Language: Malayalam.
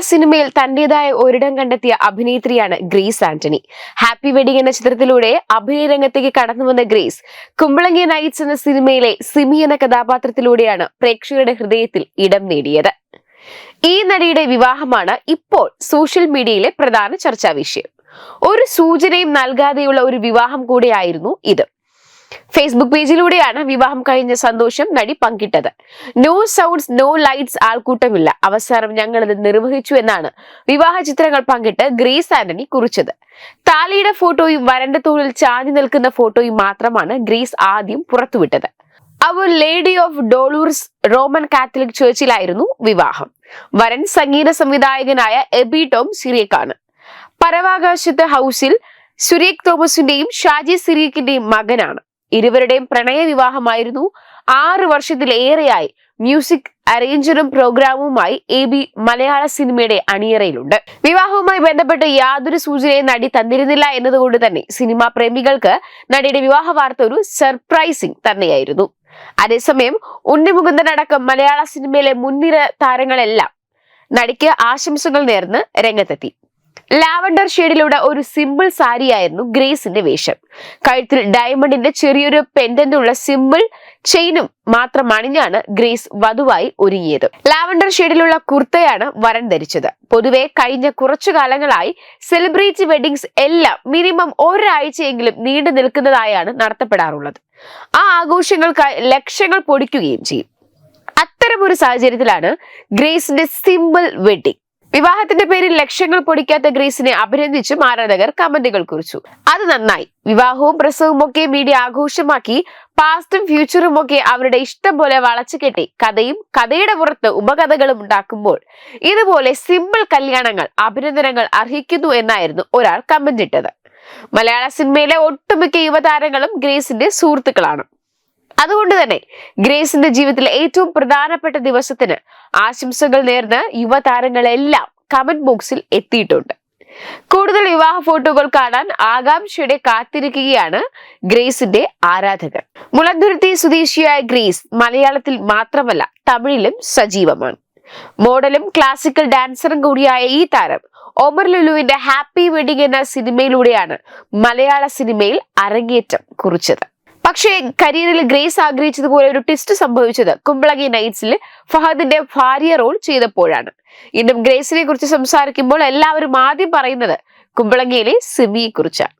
സിനിമയിൽ തന്റേതായ ഒരിടം കണ്ടെത്തിയ അഭിനേത്രിയാണ് ഗ്രേസ് ആന്റണി. ഹാപ്പി വെഡിങ് എന്ന ചിത്രത്തിലൂടെ അഭിനയ രംഗത്തേക്ക് കടന്നു വന്ന ഗ്രേസ് കുമ്പളങ്ങി നൈറ്റ്സ് എന്ന സിനിമയിലെ സിമി എന്ന കഥാപാത്രത്തിലൂടെയാണ് പ്രേക്ഷകരുടെ ഹൃദയത്തിൽ ഇടം നേടിയത്. ഈ നടിയുടെ വിവാഹമാണ് ഇപ്പോൾ സോഷ്യൽ മീഡിയയിലെ പ്രധാന ചർച്ചാ വിഷയം. ഒരു സൂചനയും നൽകാതെയുള്ള ഒരു വിവാഹം കൂടിയായിരുന്നു ഇത്. ഫേസ്ബുക്ക് പേജിലൂടെയാണ് വിവാഹം കഴിഞ്ഞ സന്തോഷം നടി പങ്കിട്ടത്. നോ സൗണ്ട്സ് നോ ലൈറ്റ്സ് ആൾക്കൂട്ടമില്ല. അവസാനം ഞങ്ങൾ ഇത് നിർവഹിച്ചു എന്നാണ് വിവാഹ ചിത്രങ്ങൾ പങ്കിട്ട് ഗ്രേസ് ആന്റണി കുറിച്ചത്. താലിയുടെ ഫോട്ടോയും വരണ്ട തോളിൽ ചാഞ്ഞു നിൽക്കുന്ന ഫോട്ടോയും മാത്രമാണ് ഗ്രേസ് ആദ്യം പുറത്തുവിട്ടത്. അവർ Lady of Dolours Roman Catholic ചേർച്ചിലായിരുന്നു വിവാഹം. വരൻ സംഗീത സംവിധായകനായ എബി ടോം സിറിയക്കാണ്. പരവാകാശത്ത് ഹൗസിൽ സുരേഖ് തോമസിന്റെയും ഷാജി സിറിയക്കിന്റെയും മകനാണ്. ഇരുവരുടെയും പ്രണയ വിവാഹമായിരുന്നു ആറ് വർഷത്തിലേറെയായി മ്യൂസിക് അറേഞ്ചറും പ്രോഗ്രാമുമായി എ ബി മലയാള സിനിമയുടെ അണിയറയിലുണ്ട്. വിവാഹവുമായി ബന്ധപ്പെട്ട് യാതൊരു സൂചനയും നടി തന്നിരുന്നില്ല എന്നതുകൊണ്ട് തന്നെ സിനിമാ പ്രേമികൾക്ക് നടിയുടെ വിവാഹ വാർത്ത ഒരു സർപ്രൈസിംഗ് തന്നെയായിരുന്നു. അതേസമയം ഉണ്ണിമുകുന്ദനടക്കം മലയാള സിനിമയിലെ മുൻനിര താരങ്ങളെല്ലാം നടിക്ക് ആശംസകൾ നേർന്ന് രംഗത്തെത്തി. ലാവണ്ടർ ഷെയ്ഡിലൂടെ ഒരു സിമ്പിൾ സാരിയായിരുന്നു ഗ്രേസിന്റെ വേഷം. കഴുത്തിൽ ഡയമണ്ടിന്റെ ചെറിയൊരു പെൻഡന്റ് ഉള്ള സിമ്പിൾ ചെയിനും മാത്രം അണിഞ്ഞാണ് ഗ്രേസ് വധുവായി ഒരുങ്ങിയത്. ലാവണ്ടർ ഷെയ്ഡിലുള്ള കുർത്തയാണ് വരൻ ധരിച്ചത്. പൊതുവെ കഴിഞ്ഞ കുറച്ചു കാലങ്ങളായി സെലിബ്രിറ്റി വെഡിങ്സ് എല്ലാം മിനിമം ഒരാഴ്ചയെങ്കിലും നീണ്ടു നിൽക്കുന്നതായാണ് നടത്തപ്പെടാറുള്ളത്. ആ ആഘോഷങ്ങൾക്കായി ലക്ഷങ്ങൾ പൊടിക്കുകയും ചെയ്യും. അത്തരമൊരു സാഹചര്യത്തിലാണ് ഗ്രേസിന്റെ സിമ്പിൾ വെഡിങ്. വിവാഹത്തിന്റെ പേരിൽ ലക്ഷങ്ങൾ പൊടിക്കാത്ത ഗ്രീസിനെ അഭിനന്ദിച്ചും ആരാധകർ കമന്റുകൾ കുറിച്ചു. അത് നന്നായി. വിവാഹവും പ്രസവവും ഒക്കെ മീഡിയ ആഘോഷമാക്കി. പാസ്റ്റും ഫ്യൂച്ചറും ഒക്കെ അവരുടെ ഇഷ്ടം പോലെ വളച്ചു കെട്ടി കഥയും കഥയുടെ പുറത്ത് ഉപകഥകളും ഉണ്ടാക്കുമ്പോൾ ഇതുപോലെ സിമ്പിൾ കല്യാണങ്ങൾ അഭിനന്ദനങ്ങൾ അർഹിക്കുന്നു എന്നായിരുന്നു ഒരാൾ കമന്റ് ഇട്ടത്. മലയാള സിനിമയിലെ ഒട്ടുമിക്ക യുവതാരങ്ങളും ഗ്രേസിന്റെ സുഹൃത്തുക്കളാണ്. അതുകൊണ്ട് തന്നെ ഗ്രേസിന്റെ ജീവിതത്തിലെ ഏറ്റവും പ്രധാനപ്പെട്ട ദിവസത്തിന് ആശംസകൾ നേർന്ന് യുവതാരങ്ങളെല്ലാം കമന്റ് ബോക്സിൽ എത്തിയിട്ടുണ്ട്. കൂടുതൽ വിവാഹ ഫോട്ടോകൾ കാണാൻ ആകാംക്ഷയുടെ കാത്തിരിക്കുകയാണ് ഗ്രേസിന്റെ ആരാധകർ. മുളന്തുരുത്തി സ്വദേശിയായ ഗ്രേസ് മലയാളത്തിൽ മാത്രമല്ല തമിഴിലും സജീവമാണ്. മോഡലും ക്ലാസിക്കൽ ഡാൻസറും കൂടിയായ ഈ താരം ഒമർ ലുലുവിന്റെ ഹാപ്പി വെഡിങ് എന്ന സിനിമയിലൂടെയാണ് മലയാള സിനിമയിൽ അരങ്ങേറ്റം കുറിച്ചത്. പക്ഷേ കരിയറിൽ ഗ്രേസ് ആഗ്രഹിച്ചതുപോലെ ഒരു ട്വിസ്റ്റ് സംഭവിച്ചത് കുമ്പളങ്ങി നൈറ്റ്സിൽ ഫഹദിന്റെ ഭാര്യ റോൾ ചെയ്തപ്പോഴാണ്. ഇന്നും ഗ്രേസിനെ കുറിച്ച് സംസാരിക്കുമ്പോൾ എല്ലാവരും ആദ്യം പറയുന്നത് കുമ്പളങ്ങിയിലെ സിമിയെ കുറിച്ചാണ്